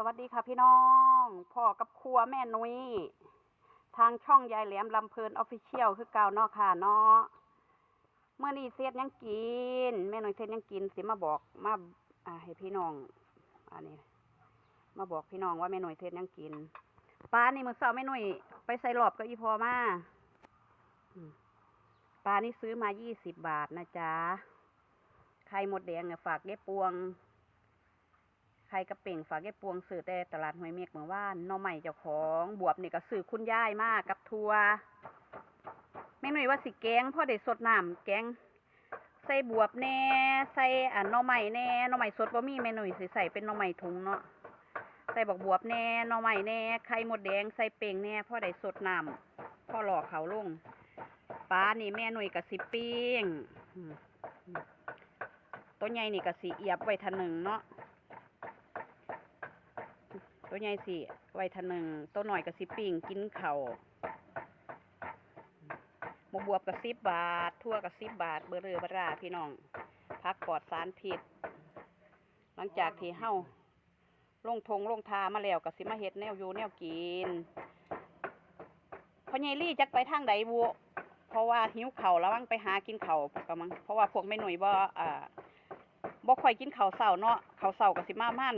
สวัสดีค่ะพี่น้องพ่อกับครัวแม่นุ้ยทางช่องยายแหลมลำเพลินออฟฟิเชียลคือเก่าเนาะค่ะเนาะเมื่อนี้เสียดยังกิน แม่นุ้ยเสียดยังกินสิมาบอกมาอ่าให้พี่น้องอันนี้ มาบอกพี่น้องว่าแม่นุ้ยเสียดยังกินปลานี่มือเสาแม่นุ้ยไปใส่หลอบกับอีพอมาปลานี่ซื้อมายี่สิบบาทนะจ๊ะไข่หมดแดงเนี่ยฝากเย็บปวง ไข่กระเป่งฝากแก้ปวงสื่อแต่ตลาดหอยเมกเมืองว่านหน่อใหม่เจ้าของบวบนี่ก็สื่อคุณย่ายมากกับทัวแม่หนุ่ยว่าสิแกงพ่อได้สดน้ำแกงใส่บวบแน่ใส่อ่าน่อใหม่แน่น่อใหม่สดบ่มีแม่หนุ่ยสิใส่เป็นน่อใหม่ถุงเนาะใส่บักบวบแน่น่อใหม่แน่ไข่หมดแดงใส่เป่งแน่พ่อได้สดน้ำพ่อหลอกเขาลงปลานี่แม่หนุ่ยกับสิปิ้งตัวใหญ่นี่ก็สิเอียบไว้ทะหนึ่งเนาะ ตัวใหญ่สิไว้ทะหนึ่งตัวหน่อยกับสิปิ่งกินเขาวหมกบวบกับสิบบาท ทั่วกับสิบบาท เบอร์เรือบราพี่น้องพักปลอดสารพิษ หลังจากที่เฮ้าลงทงลงทามาแล้วกับสิมาเฮ็ดแนวอยู่แนวกินพอใหญ่ลี่จักไปทางใดบัวเพราะว่าหิวเข่าวระวังไปหากินเข่ากำลังเพราะว่าพวกแม่หน่วยบ่อ่าบ่ค่อยกินเข้าเช้าเนาะเข้าเช้าก็สิมาม่าน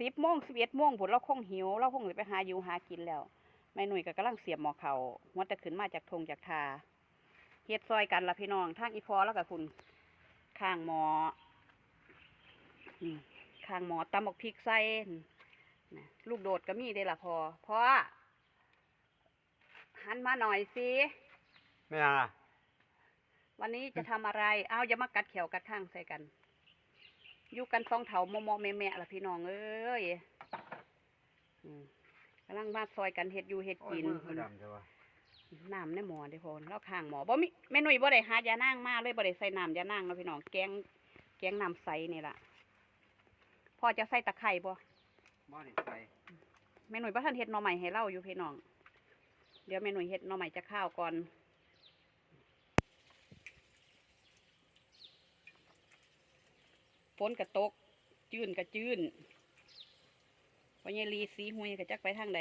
สิบโมงสิบเอ็ดโมงผุนเราคงหิว เราคงสิไปหาอยู่หากินแล้วแม่หนุ่ยก็กำลังเสียบหมอเขาหัวแต่ขึ้นมาจากทงจากทาเฮ็ดซอยกันละพี่น้องทางอีพอแล้วกับคุณข้างหมอนี่ข้างหมอตำบักพริกใส่นะลูกโดดก็มีได้ละพอพอหันมาหน่อยสิไม่เอาล่ะวันนี้จะทำอะไร เอาอย่ามากัดเขียวกัดข้างใส่กัน อยู่กันสองเถาโมโมแม่แม่ๆละพี่น้องเอ้ยอืมกำลังมาซอยกันเห็ดอยู่เห็ดโอ้ยกินมือคือดำใช่ปะน้ำในหมอเด้อพอแล้วข้างหมอบ่มีแม่หนุ่ยบ่ได้หายานั่งมาเลยบ่ได้ใส่น้ำยานั่งเนาะพี่น้องแกงแกงน้ำใสนี่ล่ะพ่อจะใส่ตะไคร่บ่บ่ได้ใส่แม่หนุ่ยบ่ทันเฮ็ดหน่อใหม่ให้เล่าอยู่พี่น้อง เดี๋ยวแม่หนุ่ยเฮ็ดหน่อใหม่จะข้าวก่อน ฝนกระตก จื้นกระจื้นพอยายลีสีหุยกระจักไปทางใด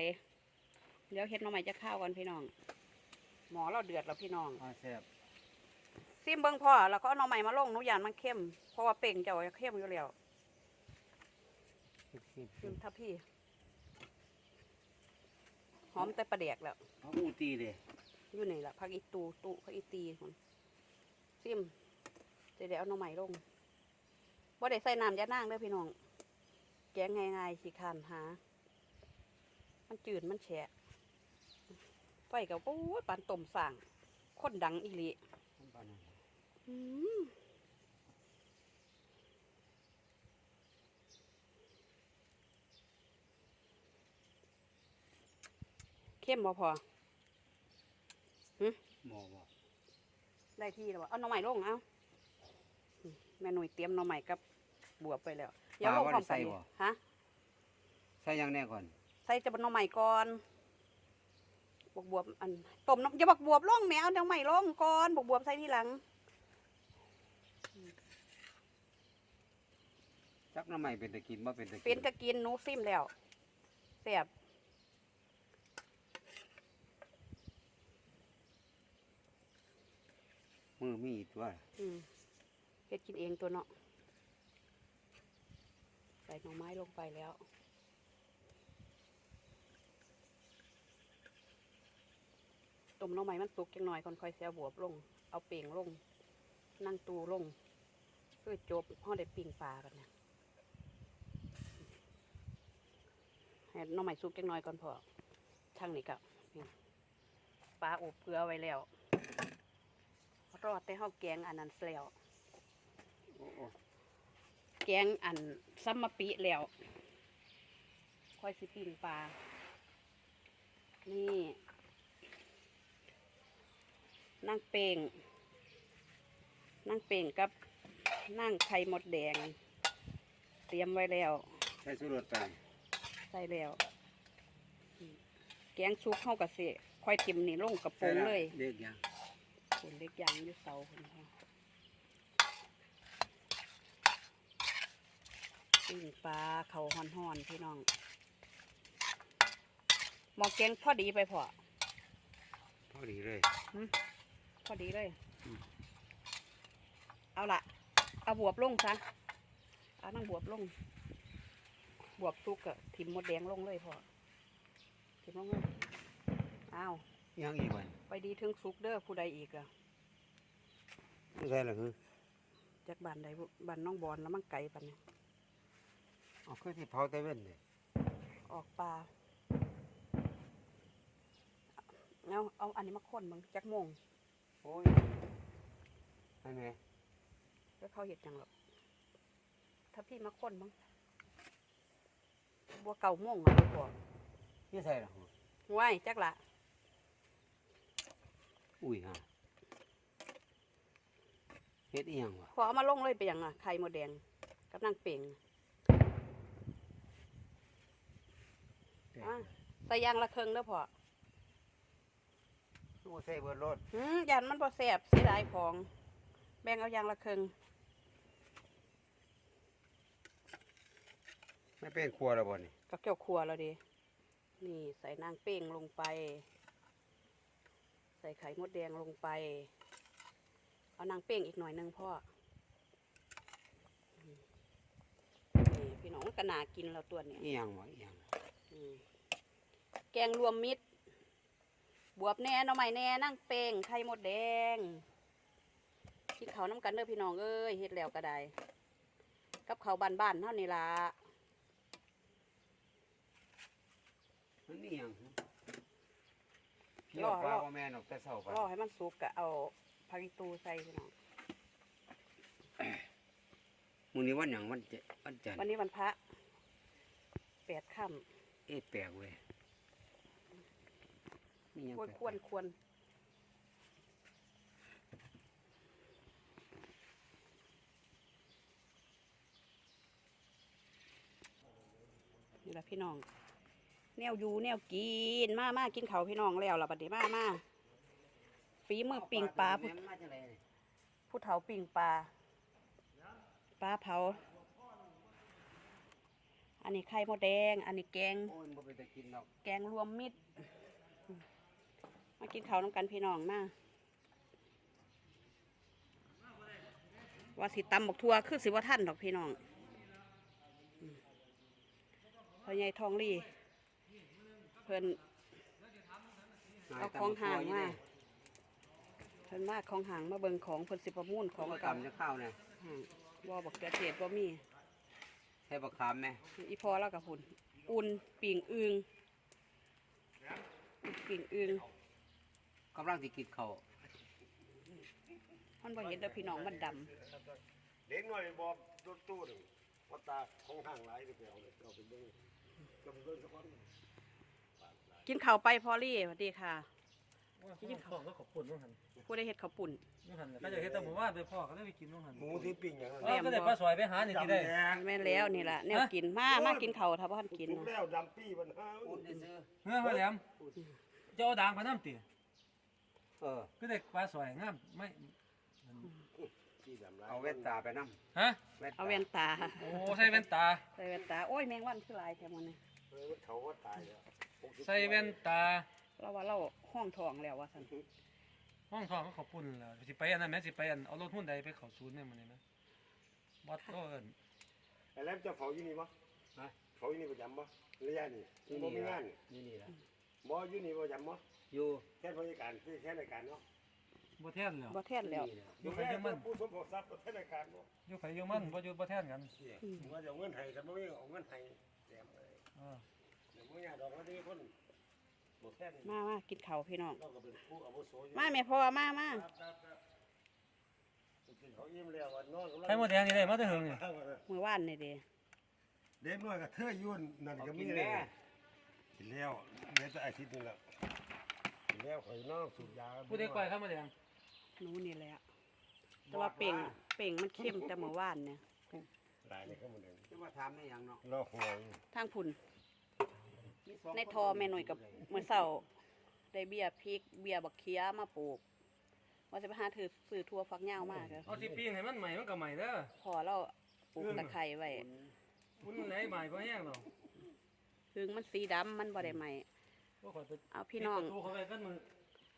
เดี๋ยวเฮ็ดหน่อใหม่จะข้าวก่อนพี่น้อง หมอเราเดือดแล้วพี่น้องมาแซ่บซิมเบิ้งพ่อแล้วก็เอาหน่อใหม่มาลงหนูยานมันเข้มเพราะว่าเป่งเจ้าจะเข้มอยู่แล้วซิมถ้าพี่หอมแต่ประเดกแล้วเอาอูตีเด้อยู่นี่แหละพักอีตูตุพักอีตีคนซิมเดี๋ยวเอาหน่อใหม่ลง ว่าได้ใส่น้ำยานั่งเด้อพี่น้อง แกงง่ายๆสิคานหา มันจืดมันแฉะไฟกับโอ้ยปานต้มสั่งคนดังอีหลีอืมเข้มบ่พอหมอบ่ได้ที่แล้วบ่เอาหน่อใหม่ลงเอาอืมแม่หนุ่ยเตรียมหน่อใหม่กับ บวบไปแล้วอย่าลงพร้อมกันนี่ฮะใส่หยังแน่ก่อน ใส่จะบนหน่อใหม่ก่อนบวบบวบอันต้มน้ำอย่าบักบวบลงแมวหน่อใหม่ลงก่อนบวบบวบใส่ทีหลังจักน้ำใหม่เป็นตะกินบ่เป็นตะกินเป็นจะกินหนูซิมแล้วแซ่บมือมีตัวอืมเฮ็ดกินเองตัวเนาะใส่หน่อไม้ลงไปแล้ว ต้มหน่อไม้มันสุกจังหน่อยก่อนค่อยเสียบวบลง เอาเป่งลง นั่งตูลงเพื่อจบห่อได้ปิ้งปลากันเนี่ยให้หน่อไม้สุกจังหน่อยก่อนพอทางนี้กับปลาอบเกลือไว้แล้ว รอดแต่เฮาแกงอันนั้นแล้ว กงอันซัมมะปิแล้วค่อยสิปิ้งปลา นี่นั่งเป่งนั่งเป่งกับนั่งไข่มดแดง เตรียมไว้แล้ว ใส่สุรสไปใส่แล้วอืมแกงซุปเข้ากับเสค่อยทิมนี่ลงกระโปรงเลยเด็กยังคนเล็กยางอยู่เสาคนค่ะ ปิ้งปลาเขาห่อนๆพี่น้องหมอแกงพอดีไปพอพอดีเลยพอดีเลย อืม เอาละเอาบวบลงซะเอานั่งบวบลง บวบสุกอะทิมมดแดงลงเลยพอทิมลงเลยอ้าวยังอีกวันไปดีถึงสุกเด้อผู้ใดอีกอะไม่ใช่หรอคือจากบ้านใดบุบ้านน้องบอลแล้วมันไกลปันนี้ เอาคือที่เผาแต่เว้นเลยออกปลาเอาเอาอันนี้มาค้นมึงจักโมงโอ้ยให้ไหมแล้วเขาเห็ดหยังหรอกถ้าพี่มาค้นมึงบัวเก่าโมงอะบัวไม่ใช่หรอห่วยจักละอุ้ยฮะเฮ็ดอีหยังวะพอเอามาลงเลยไปยังอะไข่มดแดงกับนางเป่ง อะใส่ยางละเครึ่งเด้อพอโอ้ใส่เบิดรถหืมยันมันพอแสบเสียดายของ แบ่งเอายางละเครึ่งไม่เป็นครัวแล้วบ่นี่กับเกี่ยวครัวแล้วดินี่ใส่นางเป่งลงไป ใส่ไข่มดแดงลงไป เอานางเป่งอีกหน่อยหนึงพ่ออืมนี่พี่น้องก็น่ากินแล้วตัวเนี้ยอีหยังวะอีหยังอืม แกงรวมมิตร บวบแหน่หน่อไม้แหน่นั่งเป่งไข่มดแดงกินเขาวน้ำกันเด้อพี่น้องเอ้ยเฮ็ดแล้วก็ได้กับเขาวบ้านๆเท่านี้ละมันอีหยังเกี่ยวปลาบ่แม่นออกแต่เช้าไปรอให้มันสุกก็เอาผักอีตูใส่พี่น้องมื้อนี้วันหยังวันเจวันจันทวันร์นี้วันพระแปดค่เอ๊ะแปลกเว้ย มีหยังำควรแปลกๆควรควรนี่แหละพี่น้อง แนวอยู่แนวกินมามากินเขาวพี่น้องแล้วล่ะบัดนี้มามาฝีมือปิ่งปลาผู้แม่นมาจังไดนี่ผู้เฒ่าปิ่งปลาปลาเผา อันนี้ไข่มดแดง อันนี้แกงโอ้ยบ่เป็นตะกินดอกแกงรวมมิตร มากินข้าวน้ำกันพี่น้องมาว่าสิตำบักทัวคือสิว่าท่านดอกพี่น้องอืมพ่อใหญ่ทองลี่เพิ่นเอาของห่างมาเพิ่นมาของห่างมาเบิ่งของเพิ่นสิประมูลขขอองงกเก่าำจะข้าวเนี่ยห่างว่าบักเกลือเทศว่ามีให้บักขามไหมอีพอแล้วกับพุ่นอุ่นปิ่งอึงอุ่นปิ่งอึง กำลังสิกินข้าวมันบ่เห็นเด้อพี่น้องมันดเด็กน้อยบอกรถตู้หนึ่งวัดตาของห้างหลายไปเอาเลยเอาไปเบิ้งก็ไปเบิ้งสักคนำกินข้าวไปพอลี่สวัสดีค่ะกินของก็ขอบคุณน้องหันผู้ได้เฮ็ดข้าวปุ่น น้องหันก็จะเฮ็ดแต่หมู่บ้านไปพ่อก็ได้ไปกินน้องหันหมูที่ปิ้งอย่างนั้นเออก็ได้ปลาสวยไปหานี่ที่ได้ดำแดงแม่นแล้วนี่ล่ะแนวกินมามากินข้าวถ้าบ่ทันกินสุกนะแล้วดำปี้มันห้าอุ่นซื้อ เฮ้ยมาแหลมจะเอาด่างไปน้ำตี เออก็ได้ปลาสวยงามไม่ที่ดำลายเอาแว่นตาไปนำฮะเอาแว่นตา โอ้ใส่แว่นตาใส่แว่นตาโอ้ยแมงวันคือหลายแท้มื้อนี้เออเขาว่าตายแล้วใส่แว่นตาเราว่าเราห้องทองแล้วว่าซั่นห้องทองก็ขอบคุณแล้วสิไปอันนั้นแม่สิไปอันเอารถหุ้นใดไปเข้าศูนย์เนี่ยมันนี่นะวัดก็เอิ้นไอ้แล้วจะเผาอยู่นี่ปะฮะเผาอยู่นี่ประจำปะระยะนี่บ่มีงานนี่นี่นี่ล่ะบ่อยู่นี่ประจำปะ อยู่แค่บริการคือแค่รายการเนาะบ่แท่นแล้วบ่แท่นแล้วนี่ล่ะอยู่ไผอยู่มันผู้สมบูรณ์ทรัพย์แค่รายการเนาะอยู่ไผอยู่มันบ่อยู่บ่แท่นกันว่าจะเอาเงินให้กันบ่มีเอาเงินให้แถมเลยเออเดี๋ยวบ่อยากดอกว่าที่คนบ่แค่นี้มามากินข้าวพี่น้อง เราก็เป็นผู้อาวุโสอยู่มาแม่พ่อมามาครับครับครับกินเขายิ้มแล้ววันนอนกำลังไข่มดแดงนี่ได้มาแต่เฮิงนี่มื้อวานนี่เด้เด็กน้อยกับเธอยุ่นนั่นเอาก็กิมีนเลยแม่กินแล้วเดี๋ยวจะอาทิตย์หนึงแล้วกิน แล้วข่อยน้องสูบยาผู้ใดก่อยไข่มดแดงหนูนี่แหละแต่ว่าเป่งเป่งมันเข้มแต่มื้อวานเนี่ยหลายเลยก็มันเองจะมาถามได้หยังเนาะรอหวยทางพุ่นมีสงในคทอแม่หน่อยกับมื้อเช้าได้เบี้ยพริกเบี้ยบักเขียมาปลูกว่าจะไปหาถือซื้อทั่วฟักยาวมากเลยเอาสิปิ้งให้มันใหม่มันก็ใหม่เด้อพอเราปลูกตะไคร้ไว้คุณไหนใหม่บ่แห้งดอกคือมันสีดำมันบ่ได้ใหม่ว่าข่อยไป เอาพี่น้องปิดประตูเข้าไปกันมือ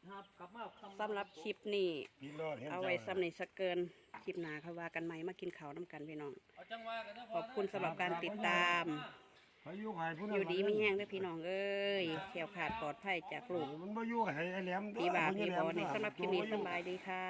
ครับกลับมาค่ำสำหรับคลิปนี้พี่รอดเห็นเอาไว้สำนี้สักเกิน คลิปหน้าเขาว่ากันไหมมากินข้าวน้ำกันพี่น้องเอาจังหวะกันนะขอบคุณสำหรับการติดตามพายุหายผู้นั้นอยู่ดีไม่แห้งเด้อพี่น้องเอ้ยแขวขาดปลอดภัยจากลูกมันบ่อยู่กับไอ้แหลมปีบาปีบอนี่สำหรับคลิปนี้สำบายดีค่ะ